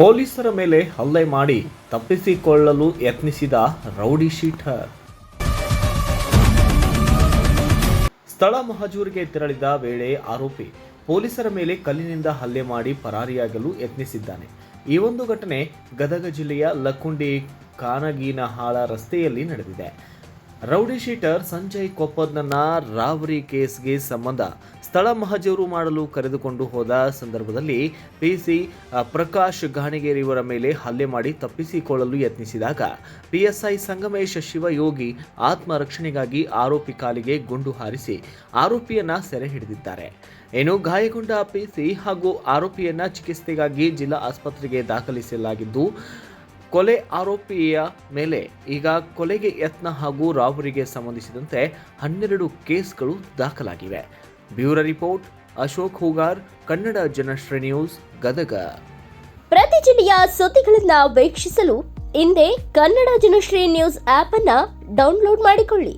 ಪೊಲೀಸರ ಮೇಲೆ ಹಲ್ಲೆ ಮಾಡಿ ತಪ್ಪಿಸಿಕೊಳ್ಳಲು ಯತ್ನಿಸಿದ ರೌಡಿ ಶೀಟರ್ ಸ್ಥಳ ಮಹಜೂರಿಗೆ ತೆರಳಿದ ವೇಳೆ ಆರೋಪಿ ಪೊಲೀಸರ ಮೇಲೆ ಕಲ್ಲಿನಿಂದ ಹಲ್ಲೆ ಮಾಡಿ ಪರಾರಿಯಾಗಲು ಯತ್ನಿಸಿದ್ದಾನೆ. ಈ ಒಂದು ಘಟನೆ ಗದಗ ಜಿಲ್ಲೆಯ ಲಕ್ಕುಂಡಿ ಕಾನಗೀನಹಾಳ ರಸ್ತೆಯಲ್ಲಿ ನಡೆದಿದೆ. ರೌಡಿ ಶೀಟರ್ ಸಂಜಯ್ ಕೊಪ್ಪದ್ನನ್ನ ರಾವರಿ ಕೇಸ್ಗೆ ಸಂಬಂಧ ಸ್ಥಳ ಮಹಜೂರು ಮಾಡಲು ಕರೆದುಕೊಂಡು ಹೋದ ಸಂದರ್ಭದಲ್ಲಿ ಪಿಸಿ ಪ್ರಕಾಶ್ ಘಾಣಿಗೇರಿ ಇವರ ಮೇಲೆ ಹಲ್ಲೆ ಮಾಡಿ ತಪ್ಪಿಸಿಕೊಳ್ಳಲು ಯತ್ನಿಸಿದಾಗ ಪಿಎಸ್ಐ ಸಂಗಮೇಶ್ ಶಿವಯೋಗಿ ಆತ್ಮರಕ್ಷಣೆಗಾಗಿ ಆರೋಪಿ ಕಾಲಿಗೆ ಗುಂಡು ಹಾರಿಸಿ ಆರೋಪಿಯನ್ನ ಸೆರೆ ಹಿಡಿದಿದ್ದಾರೆ. ಇನ್ನು ಗಾಯಗೊಂಡ ಪಿಸಿ ಹಾಗೂ ಆರೋಪಿಯನ್ನ ಚಿಕಿತ್ಸೆಗಾಗಿ ಜಿಲ್ಲಾ ಆಸ್ಪತ್ರೆಗೆ ದಾಖಲಿಸಲಾಗಿದ್ದು ಕೊಲೆ ಆರೋಪಿಯ ಮೇಲೆ ಈಗ ಕೊಲೆಗೆ ಯತ್ನ ಹಾಗೂ ರಾಬರಿಗೆ ಸಂಬಂಧಿಸಿದಂತೆ ಹನ್ನೆರಡು ಕೇಸ್ಗಳು ದಾಖಲಾಗಿವೆ. Bureau report, Ashok Hugar, Kannada Janashree news, Gadag. ಪ್ರತಿ ಜಿಲ್ಲೆಯ ಸುದ್ದಿಗಳನ್ನ ವೀಕ್ಷಿಸಲು ಹಿಂದೆ ಕನ್ನಡ ಜನಶ್ರೀ ನ್ಯೂಸ್ ಆಪ್ ಅನ್ನ ಡೌನ್ಲೋಡ್ ಮಾಡಿಕೊಳ್ಳಿ.